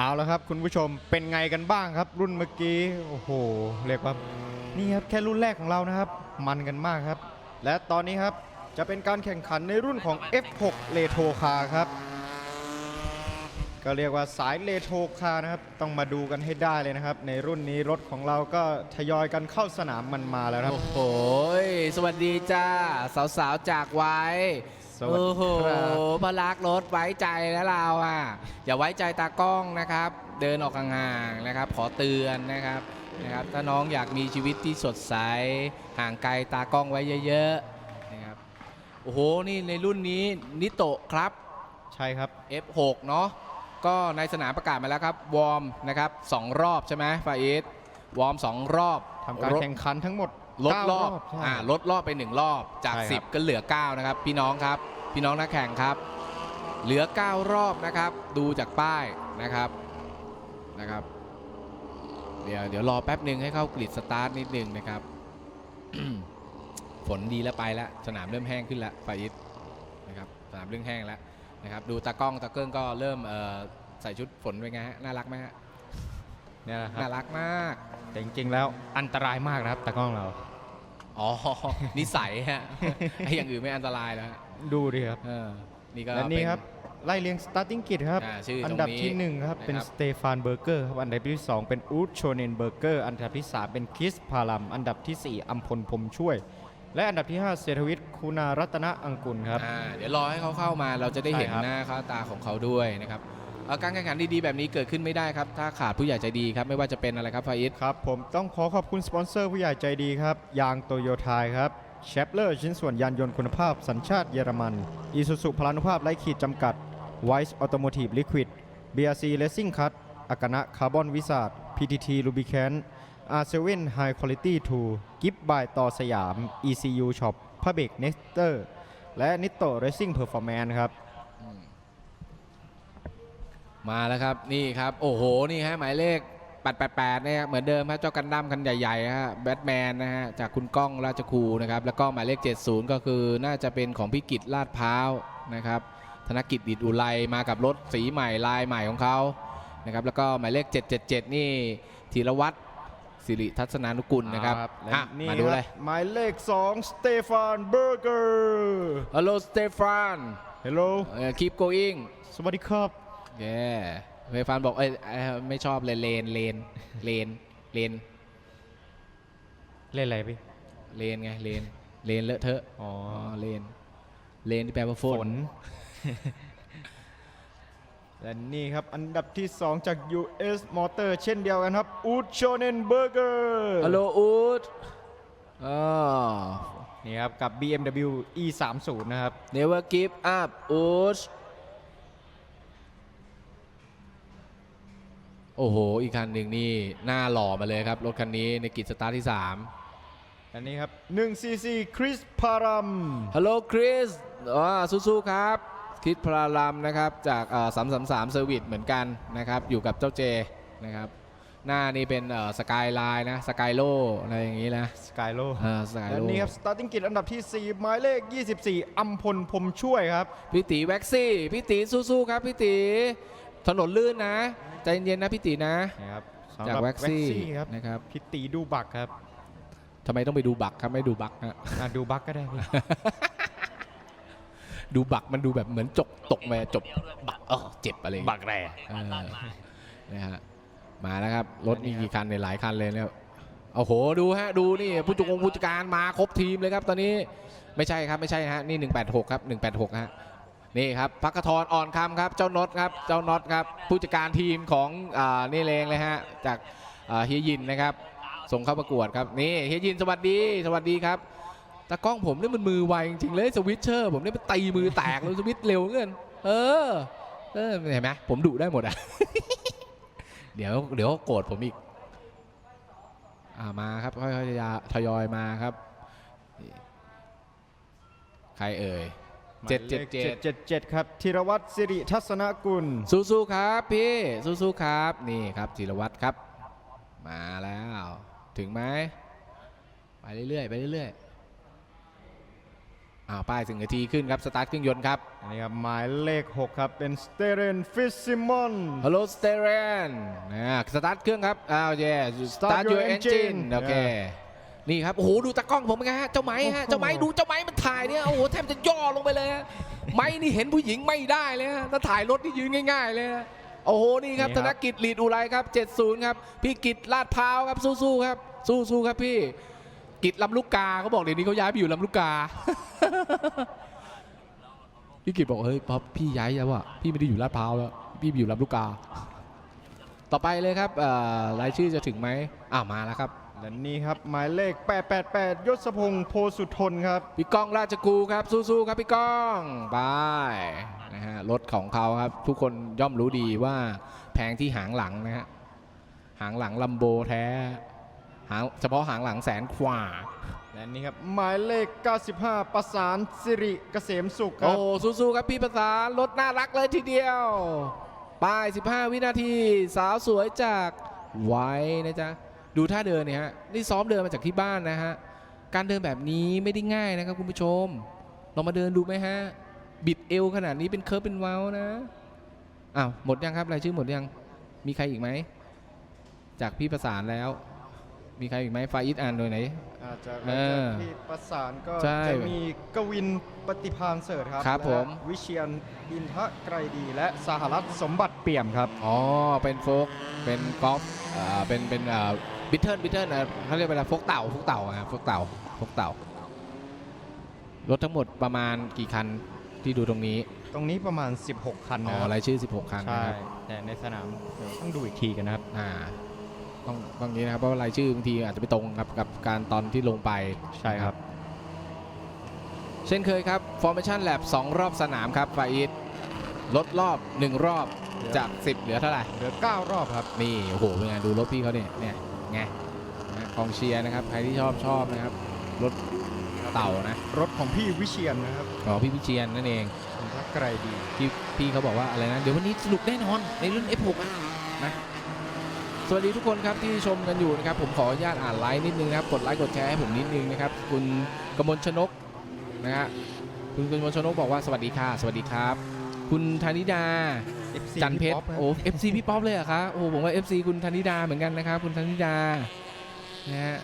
เอาแล้วครับคุณผู้ชมเป็นไงกันบ้างครับ รุ่นเมื่อกี้โอ้โหเรียกว่านี่ครับแค่รุ่นแรกของเรานะครับ มันกันมากครับ และตอนนี้ครับจะเป็นการแข่งขันในรุ่นของ F6 เลโทคาครับ ก็เรียกว่าสายเลโทคานะครับ ต้องมาดูกันให้ได้เลยนะครับ ในรุ่นนี้รถของเราก็ทยอยกันเข้าสนามมันมาแล้วครับ โอ้โห สวัสดีจ้า สาวๆ จากไว้ สวัสดีโอ้โหครับพลักรถไว้ใจแล้วเราอะ อย่าไว้ใจตากล้องนะครับ เดินออกห่างๆนะครับ ขอเตือนนะครับนะครับ ถ้าน้องอยากมีชีวิตที่สดใส ห่างไกลตากล้องไว้เยอะๆนะครับ โอ้โห นี่ในรุ่นนี้นิโตะครับ ใช่ครับ F6 เนาะก็ในสนามประกาศมาแล้วครับ วอร์มนะครับสองรอบใช่ไหมฟาอิสวอร์มสองรอบทำการลดแข่งขันทั้งหมด ลดเก้ารอบใช่อ่าลดรอบไป1รอบจาก ใช่ครับ 10 ก็เหลือ 9 นะครับ พี่น้องครับ พี่น้องนักแข่งครับ เหลือ 9 รอบนะครับ ดูจากป้ายนะครับนะครับ เดี๋ยวเดี๋ยวรอแป๊บหนึ่งให้เข้ากริดสตาร์ทนิดนึงนะครับ ฝนดีแล้วไปแล้วสนามเริ่มแห้งขึ้นแล้วฟาอิสนะครับสนามเริ่มแห้งแล้วนะครับ ดูตากล้องตาเกิ้งก็เริ่มเอ่อใส่ชุดฝนเป็นไงฮะน่ารักไหมฮะ เนี่ยนะคน่ารับรักมาก แต่จริงๆแล้วอันตรายมากนะครับตากล้องเรา อ๋อ นิสัยฮะ ไอ้อย่างอื่นไม่อันตรายแล้วฮะดูดิครับ เออนี่ก็และนี่เป็ครับไล่เลียงสตาร์ติ้งกิจครับ อ่าชื่ออันตรงดับนี้ที่1 ครับ เป็นนะครับ สเตฟานเบอร์เกอร์ครับ อันดับที่ 2 เป็นอูดโชเนนเบอร์เกอร์ อันดับที่ 3 เป็นคิสพาลัม อันดับทีสี่4อัมพลพรหมช่วย และอันดับที่ 5 เศรษฐวิทย์คุณารัตนอังกุลครับ อ่าเดี๋ยวรอให้เขาเข้ามาเราจะได้เห็นใช่ครับ หน้าค่าตาของเขาด้วยนะครับเอ่อ การแข่งขันดีๆแบบนี้เกิดขึ้นไม่ได้ครับ ถ้าขาดผู้ใหญ่ใจดีครับ ไม่ว่าจะเป็นอะไรครับฟาอิสครับ ผมต้องขอขอบคุณสปอนเซอร์ผู้ใหญ่ใจดีครับ ยางโตโยไทยครับเชฟเลอร์ชิ้นส่วนยานยนต์คุณภาพสัญชาติเยอรมันอีซูซุพลานุภาพไร้ขีดจำกัด Wise Automotive Liquid BRC Racing Cut อากานะคาร์บอนวิสาด PTT Lubricant R7 High Quality 2กิฟบายต่อสยาม ECU Shop พระเบรก Nexter และนิโต Racing Performance ครับ มาแล้วครับนี่ครับโอ้โหนี่ฮะหมายเลข888เนี่ยเหมือนเดิมครับเจ้ากันดั้มคันใหญ่ๆฮะแบทแมนนะฮะจากคุณก้องราชครูนะครับแล้วก็หมายเลข 70 ก็คือน่าจะเป็นของพิกิจลาดพร้าวนะครับธนกิจดิดอุไรมากับรถสีใหม่ลายใหม่ของเขานะครับแล้วก็หมายเลข 777 นี่ธีรวัตรสิริทัศนานุกุลนะครับและอะนี่มาดูเลยครับหมายเลข 2 สเตฟานเบอร์เกอร์ฮัลโหลสเตฟาน Hello คีปโกอิงสวัสดีครับ แย่เฟฟานบอกเอ้ยเอ้ยไม่ชอบเลยเลนเลนเลนเลนเล่นอะไรพี่ เลนไงเลนเลนเลอะเทอะอ๋ออ๋อเลนเลนที่แปลว่าฝฝนนและนี่ครับ อันดับที่ 2 จาก US Motor เช่นเดียวกันครับอูดโชเนนเบอร์เกอร์ฮัลโหลอูดอ๋อ นี่ครับ กับ BMW E 3 0 นะครับ never give up อูด โอ้โห อีกคันหนึ่งนี่หน้าหล่อมาเลยครับ รถคันนี้ในกิจสตาร์ทที่ 3 อันนี้ครับ1 cc คริสพารัมฮัลโหลคริสอ่าสู้ๆครับคริสพลารัมนะครับจากสามสามสามเซอร์วิสเหมือนกันนะครับ อยู่กับเจ้าเจนะครับ หน้านี่เป็นสกายไลน์นะสกายโลอะไรอย่างนี้นะสกายโลสกายและโลนี่ครับ starting grid อันดับที่ 4 หมายเลข 24 อัมพลพรหมช่วยครับ พี่ตีแว็กซี่ พี่ตีสู้ๆครับพี่ตี ถนนลื่นนะ ใจเย็นๆนะพี่ตีนะ นะครับสำหจากรับแว็กซี่ครับนะครับพิตีดูบักครับทำไมต้องไปดูบักครับไม่ดูบักฮะอะดูบักก็ได้พี่ ดูบักมันดูแบบเหมือนจกตกมาจบบักเออเจ็บอะไรอย่างเงี้ยบักแร่เออนะฮะมาแล้วครับรถมีกี่คันเนี่ยหลายคันเลยเนี่ยโอ้โหดูฮะดูนี่ผู้จัดการผู้จัดการมาครบทีมเลยครับตอนนี้ไม่ใช่ครับไม่ใช่ฮะนี่ 186 ครับ 186ฮะ นี่ครับพักกทรอ่อนคำครับเจ้าน็อตครับเจ้าน็อตครับผู้จัดการทีมของอนี่เลงเลยฮะจากเฮียยินนะครับ ส่งเข้าประกวดครับนี่เฮียยินสวัสดีสวัสดีครับตากล้องผมนี่มันมือไวจริงๆเลยสวิตเชอร์ ผมนี่มันตีมือแตกเลยสวิตช์เร็วเกินเออเออเห็นไหมผมดุได้หมดอะเดี๋ยวเดี๋ยวโกรธผมอีกอ่ามาครับค่อยๆทยอยมาครับ ใครเอ่ย เจ็ดเจ็ดเจ็ดเจ็ดเจ็ดครับธีรวัตรสิริทัศนกุล สู้ๆครับพี่สู้ๆครับ นี่ครับจิรวัตรครับ มาแล้ว ถึงไหมไปเรื่อยๆไปเรื่อยๆอ้าวป้ายถึงนาทีขึ้นครับสตาร์ทเครื่องยนต์ครับอันนี้ครับหมายเลข 6 ครับ เป็นสเตเรนฟิสซิมอนฮัลโหลสเตเรนนะสตาร์ทเครื่องครับอ้าวเย่สตาร์ท your ยูเอนจิน engine โอเค นี่ครับโอ้โหดูตากล้องผมเป็นไงฮะเจ้าไม้ฮะโอ้โหเจ้าไม้ดูเจ้าไม้มันถ่ายเนี่ยโอ้โหแทบจะย่อลงไปเลยฮะไม้นี่เห็นผู้หญิงไม่ได้เลยฮะถ้าถ่ายรถนี่ยืนง่าย ๆเลยฮะโอ้โหนี่ครับนี่ธครับ นกิจลีดอุไรครับ 70 ครับ พี่กิจลาดพร้าวครับสู้ๆครับ สู้ๆครับพี่ กิจลำลูกกาเขาบอกเดี๋ยวนี้เขาย้ายไปอยู่ลำลูกกา พี่กิจบอกเฮ้ยป๊อปพี่ย้ายแล้วอะพี่ไม่ได้อยู่ลาดพร้าวแล้วพี่ไปอยู่ลำลูกกา ต่อไปเลยครับเอ่อรายชื่อจะถึงไหมอ้าวมาแล้วครับ และนี่ครับหมายเลข 888 ยศพงศ์โพสุทนครับ พี่ก้องราชกูครับสู้ๆครับพี่ก้องบายนะฮะรถของเขาครับทุกคนย่อมรู้ดีว่าแพงที่หางหลังนะฮะหางหลังลัมโบแท้หางเฉพาะหางหลังแสนกว่าและนี่ครับหมายเลข 95 ประสานสิริเกษมสุขคโอ้รับสู้ๆครับพี่ประสานรถน่ารักเลยทีเดียวป้าย 15 วินาทีสาวสวยจากไว้นะจ๊ะ ดูท่าเดินเนี่ยฮะนี่ซ้อมเดินมาจากที่บ้านนะฮะการเดินแบบนี้ไม่ได้ง่ายนะครับคุณผู้ชมลองมาเดินดูไหมฮะบิดเอวขนาดนี้เป็นเคิร์ฟเป็นเว้านะอ้าวหมดยังครับรายชื่อหมดยังมีใครอีกไหมจากพี่ประสานแล้ว มีใครอีกไหมฟาอิดอ่านโดยไหนอาจจะเออที่ประสานก็ใช่จะมีกวินปฏิพานเสิร์ชครับครับและผมวิเชียนอินทะไกรดีและสหรัฐสมบัติเปี่ยมครับ อ๋อ เป็นโฟกเป็นกอล์ฟอ่าเป็นเป็นอ่า บิทเทิลบิทเทิลนะเขาเรียกเวลาโฟกเต่าโฟกเต่าอะโฟกเต่าโฟกเต่ารถทั้งหมดประมาณกี่คันที่ดูตรงนี้ตรงนี้ประมาณ 16 คันอ๋นะอครับรายชื่อ 16 คันใช่นะครับแต่ในสนามเดี๋ยวต้องดูอีกทีกันนะครับ อ่าต้องต้องนี้นะครับเพราะว่ารายชื่อบางทีอาจจะไม่ตรงครับกับการตอนที่ลงไป ใช่ครับ เช่นเคยครับ Formation Lab 2 รอบสนามครับฟาอิดลดรอบ 1 รอบจาก 10 เหลือเท่าไหร่ เหลือ 9 รอบครับ นี่ โอ้โห เป็นไง ดูรถพี่เขาเนี่ยเนี่ย ไงนะกองเชียร์นะครับ ใครที่ชอบชอบนะครับ รถเต่านะรถของพี่วิเชียนนะครับอ๋อพี่พิเชียนนั่นเองอินทะไกรดีที่พี่เขาบอกว่าอะไรนะ เดี๋ยววันนี้สนุกแน่นอนในรุ่น F6 อะนะ สวัสดีทุกคนครับที่ชมกันอยู่นะครับ ผมขออนุญาตอ่านไลน์นิดนึงนะครับ กดไลค์กดแชร์ให้ผมนิดนึงนะครับ คุณกมลชนกนะฮะคุณกมลชนกบอกว่าสวัสดีค่ะ สวัสดีครับ คุณธนิดา FC จันเพชรพี่ป๊อปนะโอ้ FC พี่ป๊อปเลยเหรอะคะโอ้ผมว่า FC คุณธนิดาเหมือนกันนะครับคุณธนิดานะฮะ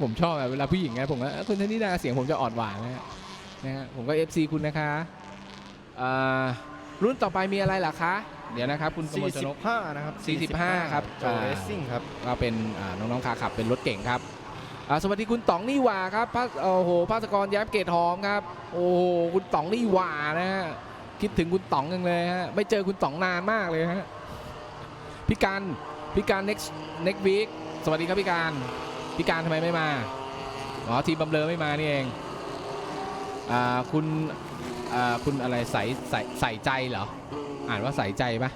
ผมชอบแบบเวลาผู้หญิงไงผมว่าเอ้ยคุณธนิดาเสียงผมจะอ่อนหวานนะฮะนะฮะผมก็ FC คุณนะคะอ่ารุ่นต่อไปมีอะไรล่ะคะ เดี๋ยวนะครับ คุณกมลชนก 45 นะครับ45ครับโจเรซิ่งครับ ก็เป็นอ่าน้องๆขาขับเป็นรถเก่งครับอ่าสวัสดีคุณต๋องนี่หว่าครับพาโอ้โหภาสกรแย้มเกตหอมครับ โอ้โหคุณต๋องนี่หว่านะฮะ คิดถึงคุณต๋องยังเลยฮะไม่เจอคุณต๋องนานมากเลยฮะพี่การพี่การ next next week สวัสดีครับพี่การพี่การทำไมไม่มาอ๋อทีมบำเรอไม่มานี่เองอ่าคุณอ่าคุณอะไรใส่ใส่ใส่ใจเหรออ่านว่าใส่ใจปะ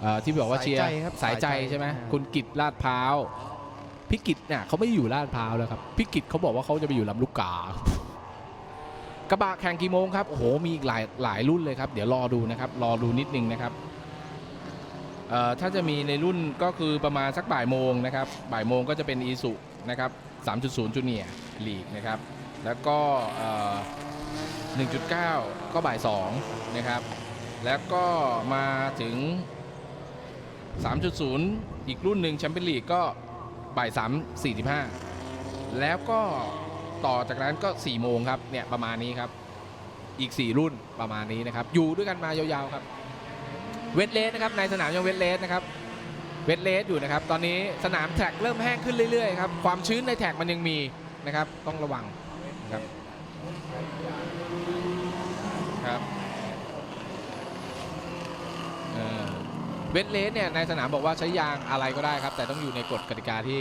เอ่อที่บอกว่าเชียร์สายใจครับสายใจสายใจใช่ไหมอ่า คุณกิตลาดพร้าวพี่กิตเนี่ยเขาไม่ได้อยู่ลาดพร้าวแล้วครับพี่กิตเขาบอกว่าเขาจะไปอยู่ลำลูกกา กระบะแข่งกี่โมงครับ โอ้โห มีอีกหลายหลายรุ่นเลยครับ เดี๋ยวรอดูนะครับ รอดูนิดนึงนะครับ เอ่อ ถ้าจะมีในรุ่นก็คือประมาณสักบ่ายโมงนะครับ บ่ายโมงก็จะเป็นอีสุนะครับ3.0จูเนียร์ลีกนะครับ แล้วก็ เอ่อ 1.9 ก็บ่าย2นะครับ แล้วก็มาถึง 3.0 อีกรุ่นหนึ่งแชมเปี้ยนลีกก็บ่าย3 45 แล้วก็ ต่อจากนั้นก็4โมงครับเนี่ยประมาณนี้ครับอีก 4 รุ่นประมาณนี้นะครับ อยู่ด้วยกันมายาวๆครับเวทเลสนะครับในสนามยังเวทเลสนะครับเวทเลสอยู่นะครับ ตอนนี้สนามแท็กเริ่มแห้งขึ้นเรื่อยๆครับความชื้นในแท็กมันยังมีนะครับ ต้องระวังครับครับเวทเลสเนี่ยในสนามบอกว่าใช้ยางอะไรก็ได้ครับ แต่ต้องอยู่ในกฎกติกาที่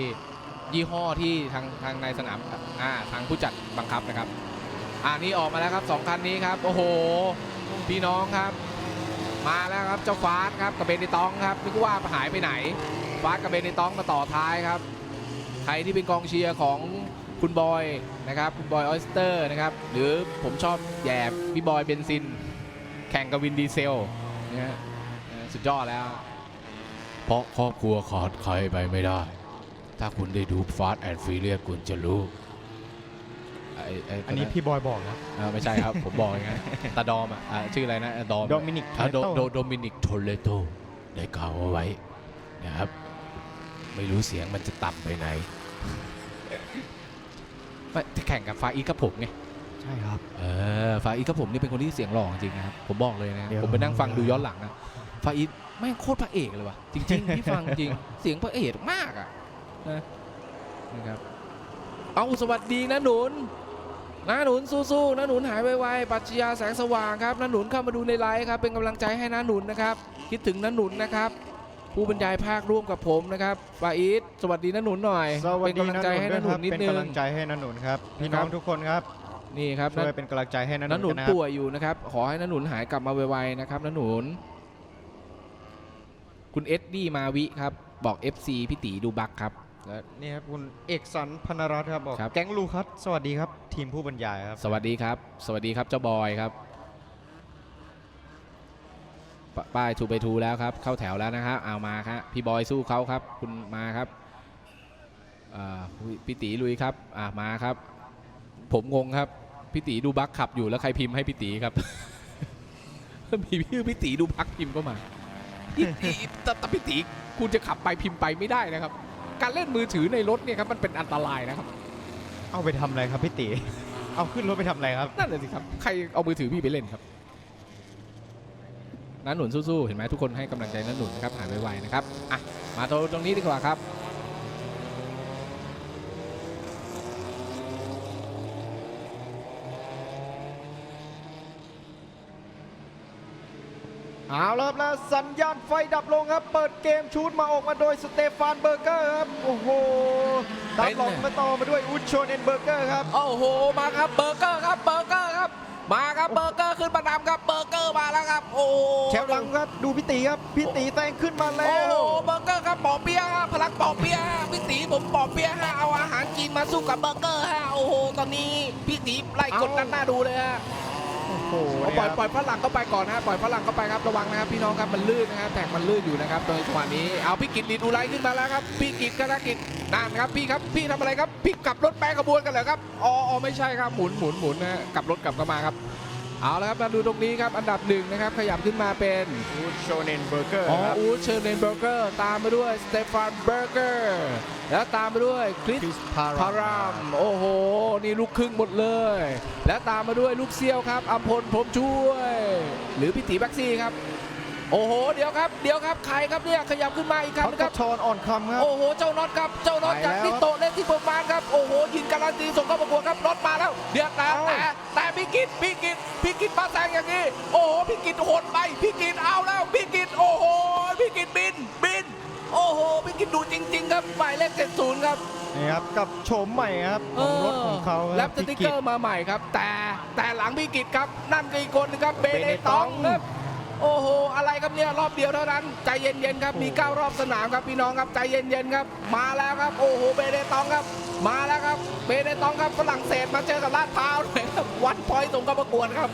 ยี่ห้อที่ทางทางในสนามอ่าทางผู้จัดบังคับนะครับ อ่านี่ออกมาแล้วครับสองคันนี้ครับโอ้โห พี่น้องครับ มาแล้วครับเจ้าฟาสครับกับเบนเนตองครับนึกว่าหายไปไหนฟาสกับเบนเนตองมาต่อท้ายครับใครที่เป็นกองเชียร์ของคุณบอยนะครับคุณบอยออสเตอร์นะครับหรือผมชอบแย่พี่บอยเบนซิน แข่งกับวินดีเซลนะฮะเออสุดยอดแล้ว เพราะครอบครัวขาดใครไปไม่ได้ ถ้าคุณได้ดูฟาสแอนด์ฟ r เลียคุณจะรู้ไอ้ไอ้อันนี้พี่บอยบอกนะอ่าไม่ใช่ครับ ผมบอกอย่างนั้นตาดอมอะอ่าชื่ออะไรนะอ่าดอมโดมินิกอ่าโด Toretto โดโดมินิกโทเลโตได้กล่าวเอาไว้นะครับ ไม่รู้เสียงมันจะต่ำไปไหนไม่ที่แข่งกับฟาอีกับผมไง ใช่ครับ เออฟาอีกับผมนี่เป็นคนที่เสียงหล่อจริงนะครับ ผมบอกเลยนะ เดี๋ยว ผมไปนั่งฟังดูย้อนหลังนะฟาอีแม่งโคตรพระเอกเลยว่ะ จริงๆที่ฟังจริง เสียงพระเอกมากอะ นะนะครับเอาสวัสดีนะหนุนนะหนุนสู้ๆนะหนุนหายไวๆปรัชญาแสงสว่างครับนะหนุนเข้ามาดูในไลฟ์ครับเป็นกำลังใจให้นะหนุนนะครับ คิดถึงนะหนุนนะครับ ผู้บรรยายภาคร่วมกับผมนะครับฟาอีทสวัสดีนะหนุนหน่อยสวัสเป็นดีกำลังนะใจหนุนให้ด้วนะยหคนุรันบนิดเป็นนึงกำลังใจให้นะหนุนครับพี่น้องครับทุกคนครับนี่ครับช่วยเป็นกำลังใจให้นะหนุน้านหนุนกันนะครับป่วยอยู่นะครับ ขอให้น้าหนุนหายกลับมาไวๆนะครับน้าหนุน คุณเอ็ดดี้มาวิครับ บอก FC พี่ตีดูบักครับ และนี่ครับคุณเอกสันพนรัตน์ครับบอกครับ แก๊งลูคัสสวัสดีครับ ทีมผู้บรรยายครับ สวัสดีครับ สวัสดีครับเจ้าบอยครับปป้ายทูไปทูแล้วครับ เข้าแถวแล้วนะครับเอามาครับพี่บอยสู้เขาครับ คุณมาครับอ่าพี่ตีลุยครับอ่ามาครับ ผมงงครับพี่ตีดูบักขับอยู่แล้วใครพิมพ์ให้พี่ตีครับ มีพี่พี่ตีดูบักพิมพ์ก็มาอีอีแต่แต่พี่ตีคุณจะขับไปพิมพ์ไปไม่ได้นะครับ การเล่นมือถือในรถเนี่ยครับมันเป็นอันตรายนะครับ เอาไปทำอะไรครับพี่ตีเอาขึ้นรถไปทำอะไรครับ นั่นแหละสิครับ ใครเอามือถือพี่ไปเล่นครับน้าหนุนสู้ๆ เห็นไหมทุกคนให้กำลังใจน้าหนุนนะครับหายไวๆนะครับ อะ มาตรงตรงนี้ดีกว่าครับ เอาละครับแล้วสัญญาณไฟดับลงครับ เปิดเกมชูดมาออกมาโดยสเตฟานเบอร์เกอร์ครับ โอ้โหตามหลงมาต่อมาด้วยอุชโชเนนเบอร์เกอร์ครับโอ้โหมาครับเบอร์เกอร์ครับเบอร์เกอร์ครับมาครับเบอร์เกอร์ขึ้นประดามครับเบอร์เกอร์มาแล้วครับโอ้โหแชมป์หลังครับดูพี่ตีครับพี่ตีแซงขึ้นมาแล้โอ้วโหเบอร์เกอร์ครับปอเปียะฮะพลังปอเปียะฮะพี่ตีผมปอเปียะฮะเอาอาหารจีนมาสู้กับเบอร์เกอร์ฮะโอ้โหตอนนี้พี่ตีไล่กดดันหน้าดูเลยฮะ โอ้โหเอาปล่อยเนี่ยปล่อยฝรั่งเข้าไปก่อนนะฮะปล่อยฝรั่งเข้าไปครับระวังนะครับพี่น้องครับมันลื่นนะครับแท็กมันลื่นอยู่นะครับตรงจังหวะนี้เอาพี่กิตลีดอุไรขึ้นมาแล้วครับพี่กิตกระกิจนั่นครับพี่ครับพี่ทำอะไรครับพี่กลับรถแปรขบวนกันเหรอครับอ๋ออ๋อไม่ใช่ครับหมุนหมุนหมุนนะฮะกลับรถกลับเข้ามาครับ เอาละครับมาดูตรงนี้ครับอันดับหนึ่งนะครับขยับขึ้นมาเป็นอุชโชเนนเบอร์เกอร์อ๋อครับอูดเชอร์เนนเบอร์เกอร์ตามมาด้วยสเตฟานเบอร์เกอร์แล้วตามมาด้วยคริสคริสพาพารามโอ้โห นี่ลูกครึ่งหมดเลย และตามมาด้วยลูกเซี่ยวครับอัมพลพรหมช่วย หรือพี่ตีแบ็กซี่ครับ โอ้โห เดี๋ยวครับ เดี๋ยวครับ ใครครับเนี่ย ขยับขึ้นมาอีกครั้พังทนะครับชรอ่อนคำครับ โอ้โห เจ้าน็อตครับ เจ้าน็อตไปจากแล้วนิโตะเล่นที่เปิดมานครับ โอ้โห ยิงการันตีส่งเข้าประกวดครับ น็อตมาแล้ว เดี๋ยวแต่เอ้าแต่แต่พี่กิตพี่กิตพี่กิตมาแซงอย่างนี้ โอ้โหพี่กิตโหดไปพี่กิตเอาแล้วพี่กิตโอ้โหพี่กิตบิน บิน โอ้โหพี่กิตดูจริง ๆ ครับ หมายเลข70ครับนี่ครับกับโฉมใหม่ครับของรถของเขาคแลรัปบสติกเกอร์มาใหม่ครับ แต่แต่หลังพี่กิตครับนั่นคืออีกคนนึงครับเบเนตองครับ โอ้โหอะไรครับเนี่ยรอบเดียวเท่านั้น ใจเย็นๆครับมี9รอบสนามครับพี่น้องครับใจเย็นๆครับ มาแล้วครับ โอ้โหเบเนตองครับ มาแล้วครับเบเนตองครับฝรั่งเศสมาเจอกับลาดพร้าวเลยครับวันพอยต์ส่งเข้าประกวดครับ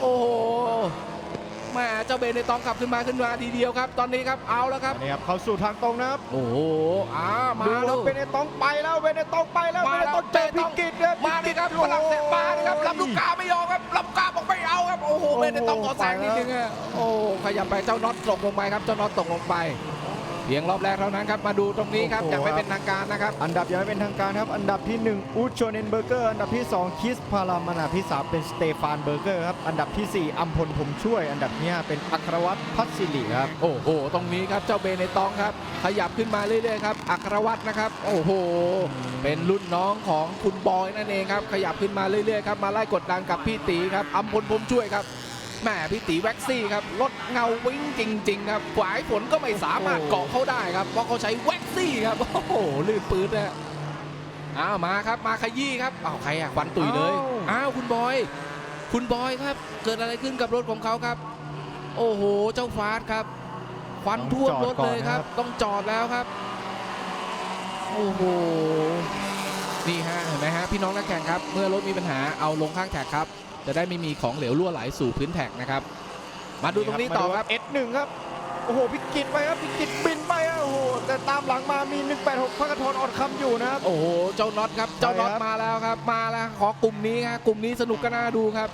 โอ้โห แหม่เจ้าเบเนตองขับขึ้นมาขึ้นมาทีเดียวครับ ตอนนี้ครับเอาแล้วครับนี่ครับเข้าสู่ทางตรงนะครับโอ้โหอ่ามาดูแล้แล้ววเบเนตองไปแล้วเบเนตองไปแล้วมาเบเนแล้วตองเจอพิกิตครับมาดิครับฝรั่งเศสมาดิครับลำลูกกาไม่ยอมครับลำลูกกาบอกไม่เอาครับโอ้โหเบเนตองขอแซงนิดนึงอะโอ้ขยับไปเจ้าน็อตตกลงไปครับเจ้าน็อตตกลงไป เพียงรอบแรกเท่านั้นครับ มาดูตรงนี้ครับยังไม่เป็นทางการนะครับ อันดับยังไม่เป็นทางการครับ อันดับที่1อูดโชเนนเบอร์เกอร์ อันดับที่ 2 คิสพารามอันดับที่ 3 เป็นสเตฟานเบอร์เกอร์ครับ อันดับทีสี่4อัมพลผมช่วย อันดับที่5เป็นอัครวัตรพัชสิริครับ โอ้โห ตรงนี้ครับ เจ้าเบเนตองครับ ขยับขึ้นมาเรื่อยๆครับ อัครวัตรนะครับ โอ้โห เป็นรุ่นน้องของคุณบอยนั่นเองครับ ขยับขึ้นมาเรื่อยๆครับ มาไล่กดดันกับพี่ตีครับอัมพลผมช่วยครับ แหมพี่ตีแว็กซี่ครับรถเงาวิ่งจริง ๆ ครับฝายฝนก็ไม่สามารถเกาะเขาได้ครับเพราะเขาใช้แว็กซี่ครับโอ้โหลื่นปื๊ดนะอ้าวมาครับมาขยี้ครับอ้าวใครอะควันตุ๋ยเลยอ้าวอ้าวคุณบอย คุณบอยครับ เกิดอะไรขึ้นกับรถของเขาครับ โอ้โหเจ้าฟาสครับควันท่วมรถเลยครับ ต้องจอดแล้วครับ โอ้โหนี่ฮะเห็นไหมฮะพี่น้องนักแข่งครับ เมื่อรถมีปัญหาเอาลงข้างแท็กครับ จะได้ไม่มีของเหลวรั่วไหลสู่พื้นแท็กนะครับ มาดูตรงนี้ต่อครับ S1 ครับโอ้โหพิกิตไปครับพิกิตบินไปอะโอ้โหแต่ตามหลังมามี 186พักกระทนอดคำอยู่นะครับโอ้โหเจ้าน็อตครับเจ้าน็อตใช่ครับมาแล้วครับ มาแล้วขอกลุ่มนี้ครับกลุ่มนี้สนุกก็น่าดูครับ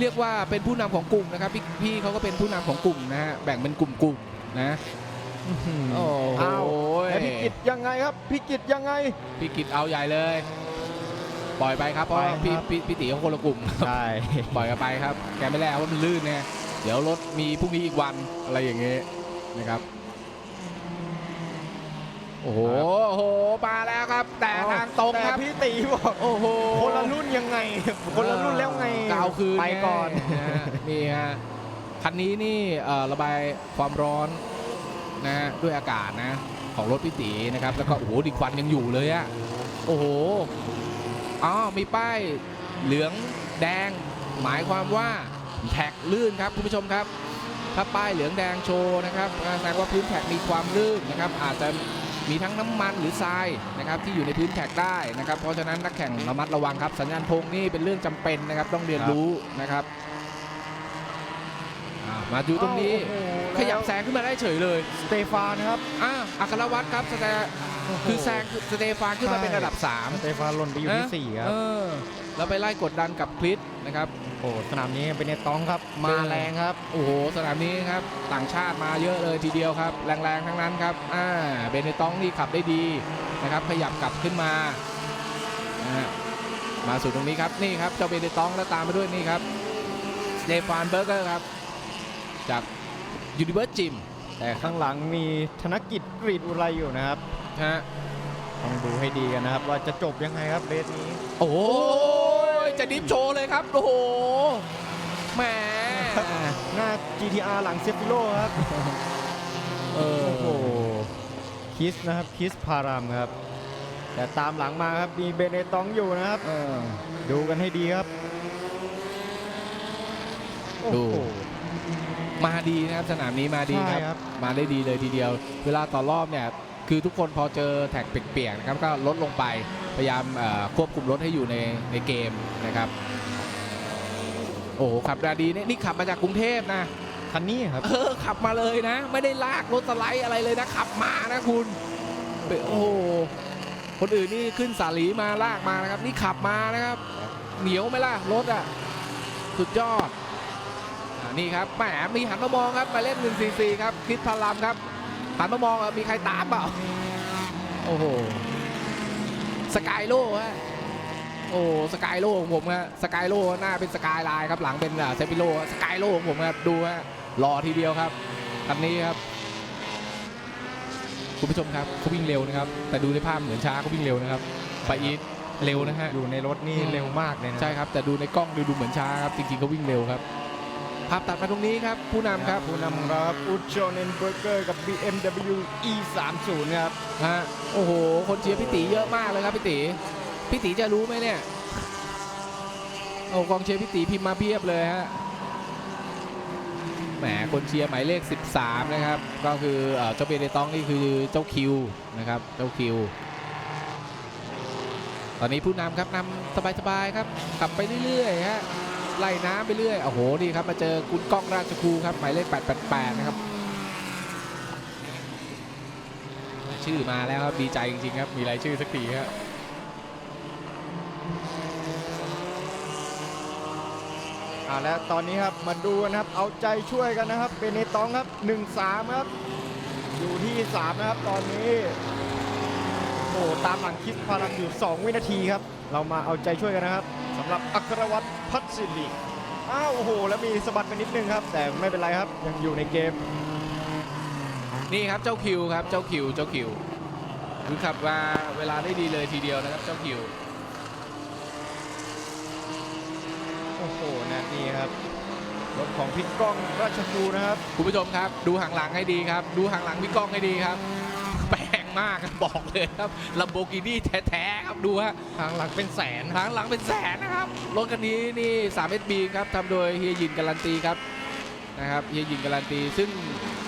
เรียกว่าเป็นผู้นำของกลุ่มนะครับ พี่พี่เขาก็เป็นผู้นำของกลุ่มนะฮะแบ่งเป็นกลุ่มๆนะโอ้โหอ้าวแต่พิกิตยังไงครับพิกิตยังไงพี่กิตเอาใหญ่เลย ปล่อยไปครับเพราะปล่อยครับ พี่พี่พี่ตีเขาคนละกลุ่ม ใช่ ปล่อยกันไปครับ แกไม่แล้วว่ามันลื่นไงเดี๋ยวรถมีพรุ่งนี้อีกวันอะไรอย่างเงี้ยนะครับ โอ้โหโอ้โหมาแล้วครับ แต่ทางตรงแต่ครับพี่ตีบอกโอ้โหคนละรุ่นยังไง คนละรุ่นแล้วไงกเอาคืนไปก่อนนะฮะนี่ฮะคันนี้นี่เอ่อระบายความร้อนนะฮะด้วยอากาศนะ ของรถพี่ตีนะครับ แล้วก็โอ้โหดิควันยังอยู่เลยอะโอ้โห อ๋อมีป้ายเหลืองแดง หมายความว่าแท็กลื่นครับคุณผู้ชมครับ ถ้าป้ายเหลืองแดงโชว์นะครับอ่าแสดงว่าพื้นแท็กมีความลื่นนะครับ อาจจะมีทั้งน้ำมันหรือทรายนะครับที่อยู่ในพื้นแท็กได้นะครับ เพราะฉะนั้นนักแข่งระมัดระวังครับ สัญญาณธงนี่เป็นเรื่องจำเป็นนะครับต้องเรียนรู้นะครับอ่ามาดูตรงนี้โอ้โหขยับแซงขึ้นมาได้เฉยเลย สเตฟานครับอ่าอัครวัตรครับแสดง คือแซงสเตฟานขึ้นมาเป็นระดับสเตฟานหล่นไปอยู่ที่นะสี่ครับเออแล้วไปไล่กดดันกับคลิสนะครับโอ้โหสนามนี้เป็นในต้องครับ มาแรงครับ โอ้โหสนามนี้ครับต่างชาติมาเยอะเลยทีเดียวครับ แรงๆทั้งนั้นครับอ่าเบเนตองนี่ขับได้ดีนะครับ ขยับกลับขึ้นมานะฮะมาสู่ตรงนี้ครับนี่ครับเจ้าเบเนตองแล้วตามมาด้วยนี่ครับสเตฟานเบอร์เกอร์ครับ จากยูนิเวอร์จิมแต่ข้างหลังมีธนกิจกรีดอุไรอยู่นะครับ ฮะ ต้องดูให้ดีกันนะครับ ว่าจะจบยังไงครับเรสนี้ โอ้โหจะดิฟโชว์เลยครับ โอ้โห แหม หน้า GTR หลังเซฟิโลครับ เออ โอ้โห คิสนะครับ คิสพารามครับ แต่ตามหลังมาครับ มีเบเนตองอยู่นะครับ เออ ดูกันให้ดีครับดู โอ้โห มาดีนะครับสนามนี้มาดีใช่ครับครับมาได้ดีเลยทีเดียว เวลาต่อรอบเนี่ย คือทุกคนพอเจอแท็กเปียกๆนะครับก็ลดลงไปพยายามเอ่อควบคุมรถให้อยู่ในในเกมนะครับโอ้โหขับดาดีเนี่ยนี่ขับมาจากกรุงเทพนะคันนี้ครับเออขับมาเลยนะ ไม่ได้ลากรถสไลด์อะไรเลยนะขับมานะคุณโอ้โหคนอื่นนี่ขึ้นสาลีมาลากมานะครับ นี่ขับมานะครับ เหนียวไหมล่ะรถอะสุดยอดอ่านี่ครับแหมมีหันมามองครับหมายเลข144ครับคิดพลามครับ หันมามองอะมีใครตามเปล่า โอ้โห สกายโล่ฮะ โอ้สกายโล่ของผมฮะ สกายโล่หน้าเป็นสกายไลน์ครับ หลังเป็นเซฟิโลสกายโล่ของผมครับดูฮะรอทีเดียวครับคันนี้ครับ คุณผู้ชมครับเขาวิ่งเร็วนะครับ แต่ดูในภาพเหมือนช้าเขาวิ่งเร็วนะครับไปอีทเร็วนะฮะ อยู่ในรถนี่เร็วมากเลยนะ ใช่ครับ แต่ดูในกล้องดูดูเหมือนช้าครับ จริงๆเขาวิ่งเร็วครับ ภาพตัดมาตรงนี้ครับ ผู้นำครับผู้นำของเราครับอุชโชเนนเบอร์เกอร์กับ BMW E 3 0 ครับฮะโอ้โห คนเชียร์พี่ตีเยอะมากเลยครับพี่ตีพี่ตีจะรู้ไหมเนี่ยโอ้กองเชียร์พี่ตีพิมพ์มาเพียบเลยฮะแหมคนเชียร์หมายเลข 13 นะครับ ก็คือเอ่อเจ้าเบเนตองนี่คือเจ้าคิวนะครับเจ้าคิว ตอนนี้ผู้นำครับนำสบายๆครับขับไปเรื่อยๆฮะ ไล่น้ำไปเรื่อย โอ้โห นี่ครับ มาเจอคุณก้องราชครูครับหมายเลข888 นะครับ ชื่อมาแล้วครับ ดีใจจริงๆครับ มีรายชื่อสักทีครับอ่าแล้วตอนนี้ครับมาดูกันครับ เอาใจช่วยกันนะครับเบเนในตองครับ 1-3 ครับ อยู่ที่ 3 นะครับ ตอนนี้โอ้ตามหลังคิดพารัมอยู่ 2 วินาทีครับ เรามาเอาใจช่วยกันนะครับำหรับอัครวัตรพัชสิริอ้าวโอ้โห แล้วมีสะบัดไปนิดนึงครับ แต่ไม่เป็นไรครับ ยังอยู่ในเกม นี่ครับเจ้าคิวครับเจ้าคิวเจ้าคิวคือขับมาเวลาได้ดีเลยทีเดียวนะครับเจ้าคิวโอ้โหนะนี่ครับรถของพี่ก้องราชกูนะครับ คุณผู้ชมครับ ดูห่างหลังให้ดีครับ ดูห่างหลังพี่ก้องให้ดีครับแปลง มากครับบอกเลยครับลัมโบกินี่แท้ๆครับดูฮะทางหลังเป็นแสนทางหลังเป็นแสนนะครับรถคันนี้นี่3 SB ครับทำโดยเฮียยินการันตีครับนะครับเฮียยินการันตี ซึ่ง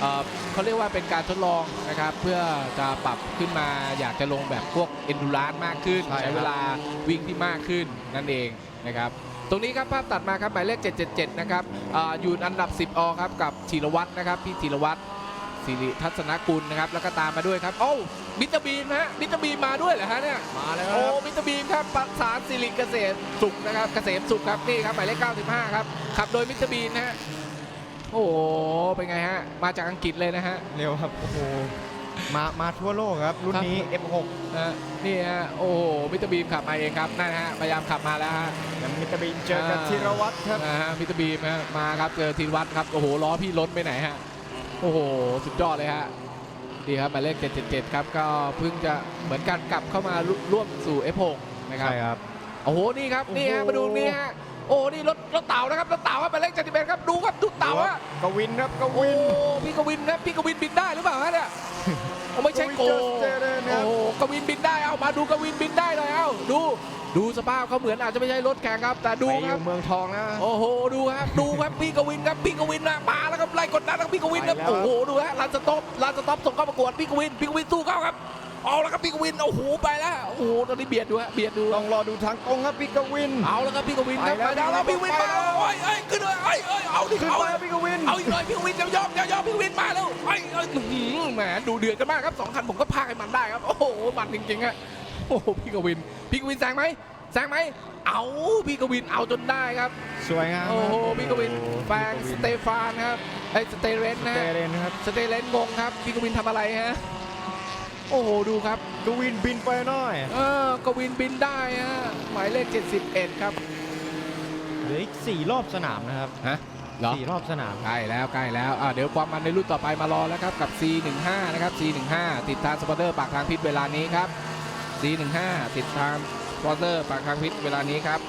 เอ่อเขาเรียกว่าเป็นการทดลองนะครับเพื่อจะปรับขึ้นมาอยากจะลงแบบพวก endurance มากขึ้นใช่ครับใช้เวลาวิ่งที่มากขึ้นนั่นเองนะครับตรงนี้ครับภาพตัดมาครับหมายเลข 777 นะครับอาอยู่อันดับ 10อครับกับธีรวัตรนะครับพี่ธีรวัตรสิริทัศนกุลนะครับแล้วก็ตามมาด้วยครับโอ้า มิสเตอร์บีมฮะมิสเตอร์บีมมาด้วยเหรอฮะเนี่ยมาแล้วคโอ้รับมิสเตอร์บีมครับประสานสิริเกษมสุขนะครับเกษมสุขครับนี่ครับหมายเลข95ครับขับโดยมิสเตอร์บีมนะฮะโอ้โหเป็นไงฮะมาจากอังกฤษเลยนะฮะ เร็วครับโอ้โหมามาทั่วโลกครับ รุ่นนี้ F6 นะฮะนี่ฮะโอ้โหมิสเตอร์บีมขับมาเองครับนั่นฮะพยายามขับมาแล้วฮะ ยังมิตรบินเจอกับธีรวัตรครับ นะฮะมิสเตอร์บีมฮะมาครับเจอธีรวัตรครับโอ้โหล้อพี่ล้นไปไหนฮะโอ้โหสุดยอดเลยฮะ ดีครับหมายเลข 777 ครับ ก็เพิ่งจะเหมือนกันกลับเข้ามาร่วมสู่ F6 นะครับใช่ครับ โอ้โหนี่ครับนี่ฮะโอ้โหมาดูนี่ฮะโอ้นี่รถรถเต่านะครับรถเต่าครับหมายเลข 71ครับดูครับดูเต่าฮะกวินครับกโอ้วิน พี่กวินนะพี่กวินบินได้หรือเปล่าฮะเนี่ยโอ้ ไม่ใช่โกกวินเจอเจอเลยนะครับโอ้โหกวินบินได้เอามาดูกวินบินได้เลยเอาดู ดูสภาพเขาเหมือนอาจจะไม่ใช่รถแข่งครับ แต่ดูไปอครับยู่เมืองทองนะ โอ้โหดูครับดูครับพี่กวินครับพี่กวินนะมาแล้วครับไล่กดดันครับพี่กวินครับไปแล้วครับ โอ้โหดูฮะลานสต็อปลานสต็อปส่งเข้าประกวดพี่กวินพี่กวินสู้เข้าครับ เอาแล้วครับพี่กวินโอ้โหไปแล้วโอ้โหตอนนี้เบียดดูฮะเบียดดูต้องรอดูทางตรงครับพี่กวิน เอาแล้วครับพี่กวินครับไปแล้วไปแล้วพี่กวินไปมาแล้วโอ้ยเอ้ยขึ้นเลยเอ้ยเอ้ยเอาดิขึ้นเอาไปครับพี่กวินเอาอีกหน่อยพี่กวินอย่ายอมอย่ายอมพี่กวินมาแล้วเอ้ยเอ้ยอื้อหือแหมดูเดือดกันมากครับสองคันผมก็พาให้มันได้ครับโอ้โหมันจริงๆฮะโอ้โหพี่กวินพี่กวินแซงไหมแซงไหมเอาพี่กวินเอาจนได้ครับ สวยงามโอ้โหครับพี่กวินแฟนสเตฟานครับไอ้ยสเตเรนเตนะฮะเรนครับสเตเรนงงครับพี่กวินทำอะไรฮะ โอ้โหดูครับกวินบินไปหน่อยเออกวินบินได้ฮะหมายเลข71 ครับเหลืออีกสี่รอบสนามนะครับฮะเหรอสี่รอบสนามใกล้แล้วใกล้แล้วอะเดี๋ยวความมันในรุ่นต่อไปมารอแล้วครับกับ C15 นะครับ C15 ติดทางสปอนเซอร์ปากทางพิษเวลานี้ครับ C15 ติดทางสปอนเซอร์ปากทางพิษเวลานี้ครับ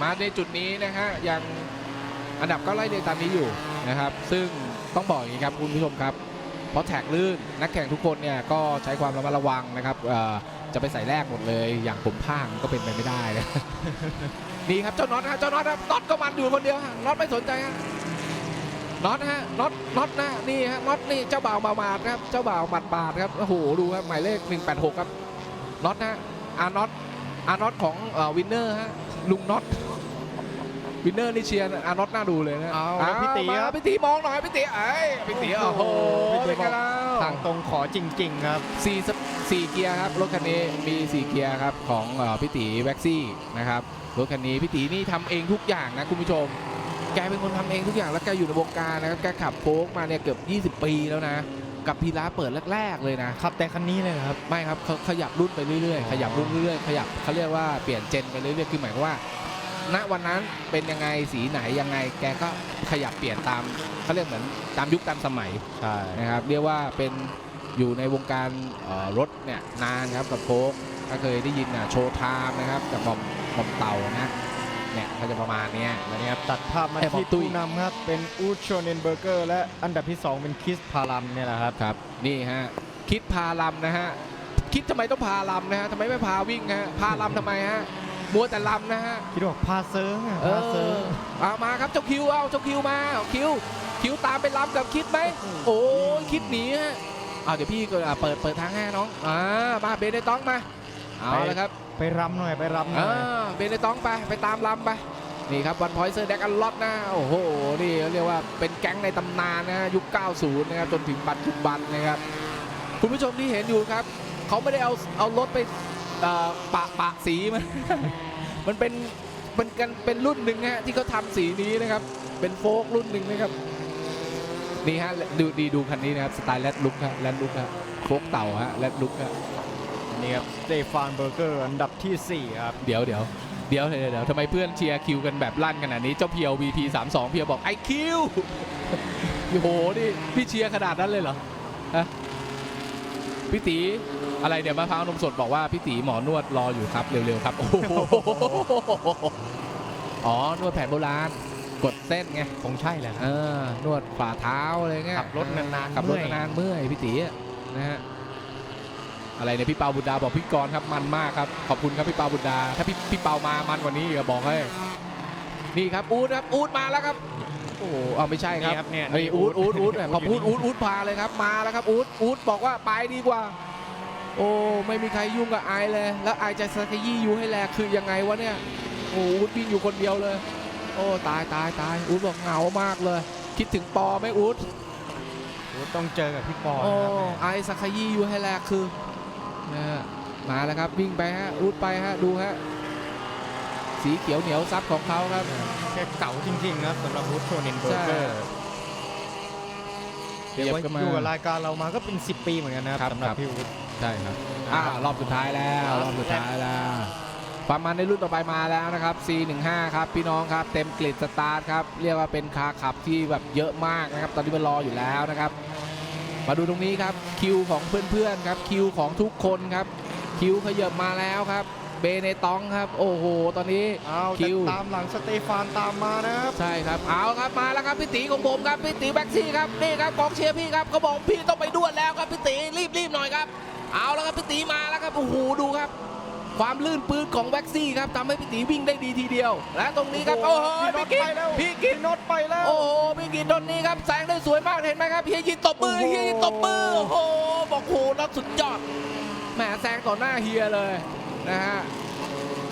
มาในจุดนี้นะฮะยังอันดับก็ไล่เรียงตามนี้อยู่นะครับ ซึ่งต้องบอกอย่างนี้ครับคุณผู้ชมครับเพ ราะแท็กลื่นนักแข่งทุกคนเนี่ยก็ใช้ความระมัดระวังนะครับจะไปใส่แรกหมดเลยอย่างผมพางก็เป็นไปไม่ได้นะนี่ครับเจ้าน็อตฮะเจ้าน็อตครับน็อตก็มันอยู่คนเดียวฮะน็อตไม่สนใจฮะน็อตฮะน็อตน็อตนะนี่ฮะน็อตนี่เจ้าบ่าวมามาดครับเจ้าบ่าวหมัดบาดครับโอ้โหดูครับหมายเลข 186 ครับน็อตนะอาน็อตอาน็อตของวินเนอร์ฮะลุงน็อต วินเนอร์นี่เชียร์อาน็อตน่าดูเลยนะเอาแล้วพี่ตีมาครับพี่ตีมองหน่อยพี่ตีเอ้ยพี่ตีโอ้โหพี่ตีเป็นไงบอกแล้วทางตรงขอจริง ๆ ครับ สี่สสี่เกียร์ครับรถคันนี้มี4เกียร์ครับของเอ่อพี่ตีแว็กซี่นะครับรถคันนี้พี่ตีนี่ทำเองทุกอย่างนะคุณผู้ชม แกเป็นคนทำเองทุกอย่างแล้วแกอยู่ในวงการนะครับแกขับโฟกมาเนี่ยเกือบ 20 ปีแล้วนะ กับพีระเปิดแรก ๆ เลยนะ ขับแต่คันนี้เลยเหรอครับ ไม่ครับเขาขยับรุ่นไปเรื่อยอ๋อ ๆ ขยับรุ่นเรื่อยๆ ขยับเขาเรียกว่าเปลี่ยนเจนไปเรื่อยๆ คือหมายความว่า ณวันนั้นเป็นยังไงสีไหนยังไง แกก็ขยับเปลี่ยนตามเขาเรียกเหมือนตามยุคตามสมัยใช่นะครับ เรียกว่าเป็นอยู่ในวงการเอ่อรถเนี่ยนานครับกับโฟกถ้าเคยได้ยินนะโชว์ไทม์นะครับกับหมอมหมอมเต่านะเนี่ยก็จะประมาณเนี้ยแล้วเนี่ยครับตัดภาพมาไอ้บอที่กตุ้ยผู้นำครับเป็นอูดโชเนนเบอร์เกอร์และอันดับที่ 2 เป็นคิสพารัมเนี่ยแหละครับครับ นี่ฮะคิดพาลำนะฮะคิดทำไมต้องพาลำนะฮะทำไมไม่พาวิ่งฮะพาลำทำไมฮะ มัวแต่ลำนะฮะคิดว่าพาเซิร์งอะเอพาเซิร์องเอามาครับเจ้าคิวเอาเจ้าคิวมาเอาคิวคิวตามไปลำกับคิดไหมโอ้ยคิดหนีฮะเอาเดี๋ยวพี่ก็อะเปิดเปิดทางให้น้องอ่ามาเบนในต้องมาเอาละครับไปรำหน่อยไปรำหน่อ่าอยเบนในต้องไปไปตามลำไปนี่ครับวันพอยเซอร์แดกอันล็อตนะโอ้โหนี่เรียกว่าเป็นแก๊งในตำนานนะยุค 90 นะครับจนถึงปัจจุบันนะครับคุณผู้ชมที่เห็นอยู่ครับเขาไม่ได้เอาเอารถไป เอ่อปะปะสีมัน มันเป็นเป็นกันเป็นรุ่นหนึ่งฮะที่เขาทำสีนี้นะครับ เป็นโฟกรุ่นหนึ่งนะครับนี่ฮะดูดีดูคันนี้นะครับสไตล์แรดลุกฮะแรดลุกฮะโฟกเต่าฮะแรดลุกฮะนี่ครับสเตฟานเบอร์เกอร์อันดับที่ 4 ครับ เดี๋ยวเดี๋ยวเดี๋ยวเดี๋ยวเดี๋ยวทำไมเพื่อนเชียร์คิวกันแบบลั่นขนาดนี้เจ้าเพียว VP 32เพียวบอกไอคิวโอ้โหนี่พี่เชียร์ขนาดนั้นเลยเหรอฮะพี่ตี อะไรเดี๋ยวมะพร้าวนมสดบอกว่าพี่ตีหมอนวดรออยู่ครับ เร็วๆครับโอ้โหอ๋อนวดแผนโบราณ กดเส้นไงคงใช่แหละคเอรับอนวดฝ่าเท้าอะไรเงี้ยขับรถนานๆขับรถเมื่อยนานๆเมื่อยพี่ตีอะนะฮะอะไรเนี่ยพี่เปาบุตรดาบอกพี่กรณ์ครับมันมากครับขอบคุณครับพี่เปาบุตรดา ถ้าพี่พี่เปามามันกว่านี้อีกอะบอกให้นี่ครับอูดครับอูดมาแล้วครับโอ้โหเอาไม่ใช่ครับนี่ครับเนี่ยเฮ้ยอูดอูดอูดเนี่ยพอพูดยู่อูดอูดพาเลยครับมาแล้วครับอูดอูดบอกว่าไปดีกว่า โอ้ไม่มีใครยุ่งกับไอายเลย แล้วไอายจะสกยี่ยูให้แลกคือยังไงวะเนี่ยโอ้อูดวิ่งอยู่คนเดียวเลย โอ้ตายตายตายอูดบอกเหงามากเลย คิดถึงปอไหมอูดอ้ต้องเจอกับพี่ปอโอ้นะครับไอซักายีอยู่ให้แลกคือนะฮะมาแล้วครับวิ่งไปฮะรุดไปฮะดูฮะสีเขียวเหนียวซับของเขาครับแกเก่าจริงๆนะครับสำหรับวูดโชนินเบอร์เกอร์เรีเรียยกกว่ากันมาอยู่กับรายการเรามาก็เป็น 10 ปีเหมือนกันนะครับครับสำหรัครับบพี่วุฒิ ใช่ครับอ่ารอบสุดท้ายแล้วครับรอบสุดท้ายแล้วความมันในรุ่นต่อไปมาแล้วนะครับ C15 ครับพี่น้องครับเต็มกลิดสตาร์ทครับเรียกว่าเป็นคาขับที่แบบเยอะมากนะครับ ตอนนี้มันรออยู่แล้วนะครับ มาดูตรงนี้ครับคิวของเพื่อนๆครับคิวของทุกคนครับคิวขยับมาแล้วครับเบเนตองครับโอ้โห ตอนนี้เอาคิแต่วตามหลังสเตฟานตามมานะครับใช่ครับเอาครับมาแล้วครับพี่ตีของผมครับพี่ตีแบ็กซี่ครับนี่ครับกองเชียร์พี่ครับเขาบอกพี่ต้องไปด้วนแล้วครับพี่ตีรีบรีบหน่อยครับ เอาแล้วครับพี่ตีมาแล้วครับโอ้โหดูครับ ความลื่นปืนของแบ็กซี่ครับทำให้พี่ตีวิ่งได้ดีทีเดียว และตรงนี้ครับโอ้โหพี่น็อพี่ตกิไปนแล้วพี่กินพี่น็อตไปแล้วโอ้โหพี่กินตอนนี้ครับแซงได้สวยมากเห็นไหมครับเฮียยินตบมือโอ้โหเฮียยินตบมือโอ้โหบอกโหนัดสุดยอดแหมแซงต่อหน้าเฮียเลยนะฮะ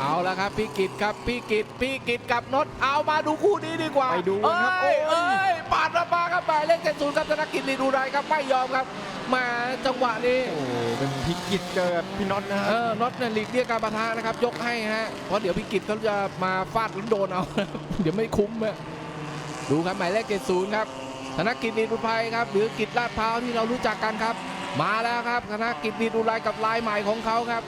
เอาละครับพี่กิตครับพี่กิตพี่กิตกับนดเอามาดูคู่นี้ดีกว่าไปดูกันครับเอ้ยโอ้ยเอ้ยปาดมาครับหมายเลขเจ็ดศูนย์ครับธนกิจลีดูไรครับไม่ยอมครับ มาจังหวะนี้โอ้โหเป็นพิกิจเจอกับพี่น็อตนะคเอรับอน็อตเนี่ยหลีกเลี่ยงการประทะนะครับ ยกให้ฮะเพราะเดี๋ยวพี่กิตเขาจะมาฟาดแล้วโดนเอา เดี๋ยวไม่คุ้มอะดูครับหมายเลข70ครับธนกิจดีดุภัยครับหรือกิจลาดพร้าวที่เรารู้จักกันครับ มาแล้วครับธนกิจดีดุไรกับลายใหม่ของเขาครับ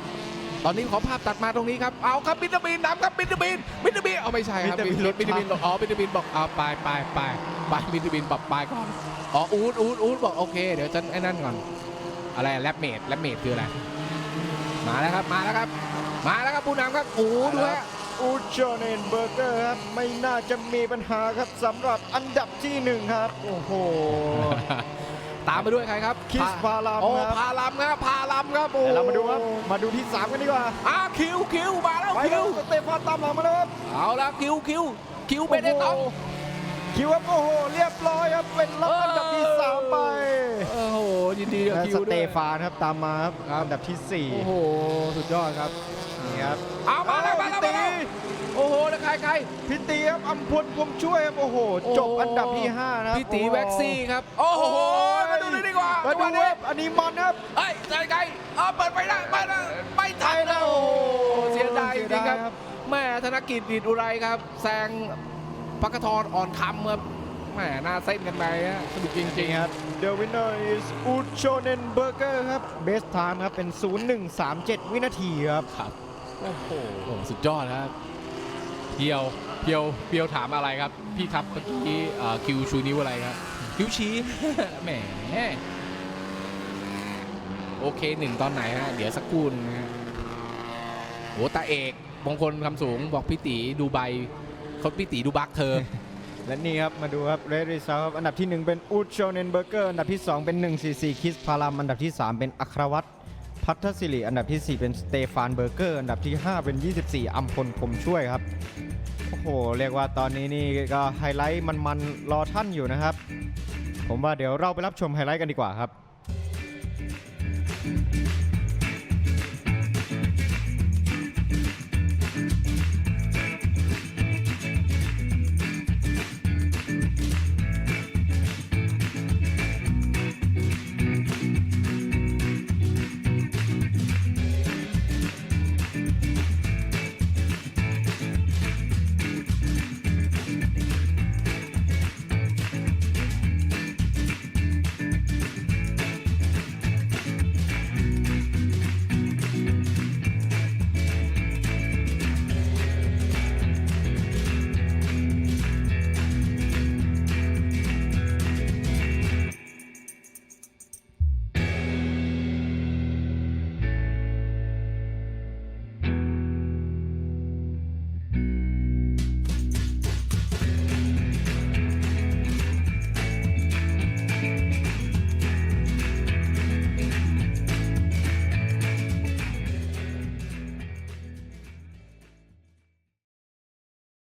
ตอนนี้ขอภาพตัดมาตรงนี้ครับเอาครับบินบินน้ำครับบินบินบินบินเอาไม่ใช่ครับบิบินนบินบินบินบอกอ๋อบินบินบอกเอาไปไปไปไปบินบินบอกไปก่อน อ๋ออูดอูดอูดบอกโอเค เดี๋ยวฉันไอ้นั่นก่อน อะไรแรปเมดแรปเมดคืออะไร มาแล้วครับ มาแล้วครับ มาแล้วครับผู้นำครับโอ้โหดูฮะอูดโชนินเบอร์เกอร์ครับ ไม่น่าจะมีปัญหาครับสำหรับอันดับที่หนึ่งครับ โอ้โห ตามไปด้วยใครครับคิสพาลามโอ้ครับพาลัมครับพาลัมครับโอ้เดี๋ยวเรามาดูครับ มาดูที่3กันดีกว่าอ่าคิวคิวมาแล้วไปคิแล้ววสเตฟานตามหลังมาแล้วครับเอาละคิวคิวคิวเบเนตองโโห คิวครับโอ้โหเรียบร้อยครับเป็นรับอันดับที่3ไปโอ้โหยินดีกับและคิสวเตด้วยฟานครับตามมาครับครับอันดับที่โอ้โหสุดยอดครับ4นี่ครับ เอามาแล้วมาแล้วมาพี่แล้วตีโอ้โหแล้วใครใครพี่ตีครับอัมพลพรหมช่วยครับโอ้โห จบอันดับที่5นะครับพี่ตีโอ้โหแว็กซี่ครับ โอ้โหมาดูนี่ดีกว่ามาจังหดูวะคนี้รับอันนี้มันครับเฮ้ยใจไกลเอาเปิดไปได้ไปได้ไม่ทันแล้วโอ้โหเสียดายจริงๆครับ แม่ธนกิจดิดอุไรครับแซง พักทรอ่อนคำครับแม่น่าเส้นกันไปฮะสนุกจจริริงงๆครับ The winner is Uchonen Burger ครับ best time ครับเป็น 0137 วินาทีครับๆครับโอ้โหสุดยอดครับเพียวเพียวเพียวถามอะไรครับ พี่ครับเมื่อกี้เอ่อคิวชูนิ้วอะไรครับ คิวชี้แหมโอเคหนึ่งตอนไหนฮะ เดี๋ยวสักครู่นึงนะฮะโหตาเอกมงคลคำสูงบอกพี่ตีดูใบ เขาพี่ตีดูบักเธอ และนี่ครับ มาดูครับ Red Result ครับอันดับที่ 1 เป็น Uchonen Burger อันดับที่ 2 เป็น 144 Kiss พารามอันดับที่ 3 เป็นอัครวัตรพัทรศิริอันดับที่ 4 เป็นสเตฟานเบอร์เกอร์อันดับที่ 5 เป็น 24 อัมพลผมช่วยครับ โอ้โห เรียกว่าตอนนี้นี่ก็ไฮไลท์มันๆรอท่านอยู่นะครับ ผมว่าเดี๋ยวเราไปรับชมไฮไลท์กันดีกว่าครับ